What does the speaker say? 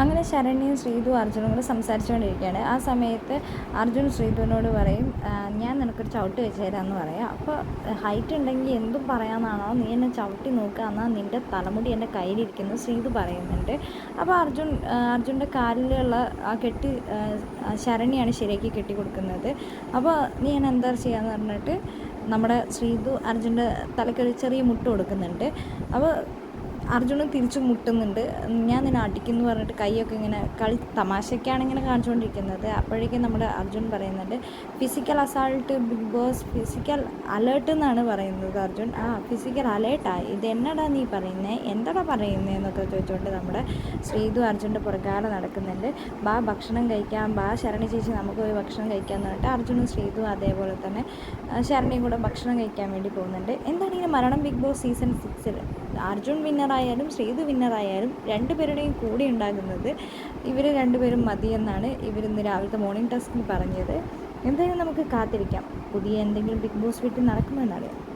അങ്ങനെ ശരണ്യയും ശ്രീതു അർജുനും കൂടെ സംസാരിച്ചുകൊണ്ടിരിക്കുകയാണ്. ആ സമയത്ത് അർജുൻ ശ്രീതുവിനോട് പറയും ഞാൻ നിനക്കൊരു ചവിട്ട് വെച്ച് തരാമെന്ന് പറയാം. അപ്പോൾ ഹൈറ്റ് ഉണ്ടെങ്കിൽ എന്തും പറയാമെന്നാണോ? നീ എന്നെ ചവിട്ടി നോക്കുക എന്നാൽ നിന്റെ തലമുടി എന്റെ കയ്യിലിരിക്കുന്നു. ശ്രീതു പറയുന്നുണ്ട്. അപ്പോൾ അർജുൻ അർജുന്റെ കാലിലുള്ള ആ കെട്ടി ശരണ്യാണ് ശരിയാക്കി കെട്ടി കൊടുക്കുന്നത് അപ്പോൾ നീ എന്നെ എന്താ ചെയ്യാന്ന് പറഞ്ഞിട്ട് നമ്മുടെ ശ്രീതു അർജുന്റെ തലക്കൊരു ചെറിയ മുട്ട് കൊടുക്കുന്നുണ്ട്. അപ്പോൾ അർജുനും തിരിച്ചു മുട്ടുന്നുണ്ട്. ഞാൻ നിന്നെ അടിക്കുന്നു പറഞ്ഞിട്ട് കൈയൊക്കെ ഇങ്ങനെ കളി തമാശയ്ക്കാണ് ഇങ്ങനെ കാണിച്ചുകൊണ്ടിരിക്കുന്നത്. അപ്പോഴേക്കും നമ്മുടെ അർജുൻ പറയുന്നുണ്ട് physical assault Bigg Boss physical alert എന്നാണ് പറയുന്നത് അർജുൻ. ആ ഫിസിക്കൽ അലേർട്ടായി ഇത് എന്നടാ നീ പറയുന്നത് എന്താടാ പറയുന്നത് എന്നൊക്കെ ചോദിച്ചുകൊണ്ട് നമ്മുടെ ശ്രീതു അർജുന്റെ പുറകാലെ നടക്കുന്നുണ്ട്. ബാ ഭക്ഷണം കഴിക്കാം. ബാ ശരണി ചേച്ചി നമുക്ക് പോയി ഭക്ഷണം കഴിക്കാം എന്ന് പറഞ്ഞിട്ട് അർജുനും ശ്രീതു അതേപോലെ തന്നെ ശരണിയും കൂടെ ഭക്ഷണം കഴിക്കാൻ വേണ്ടി പോകുന്നുണ്ട്. എന്താണ് ഇങ്ങനെ മരണം ബിഗ് ബോസ് സീസൺ സിക്സിൽ അർജുൻ വിന്നറായാലും ശ്രീതു വിന്നറായാലും രണ്ടുപേരുടെയും കൂടെ ഉണ്ടാകുന്നത് ഇവർ രണ്ടുപേരും മതിയെന്നാണ് ഇവരിന്ന് രാവിലത്തെ മോർണിംഗ് ടെസ്റ്റിൽ പറഞ്ഞത്. എന്തായാലും നമുക്ക് കാത്തിരിക്കാം. പുതിയ എന്തെങ്കിലും ബിഗ് ബോസ് വീട്ടിൽ നടക്കുമെന്നറിയാം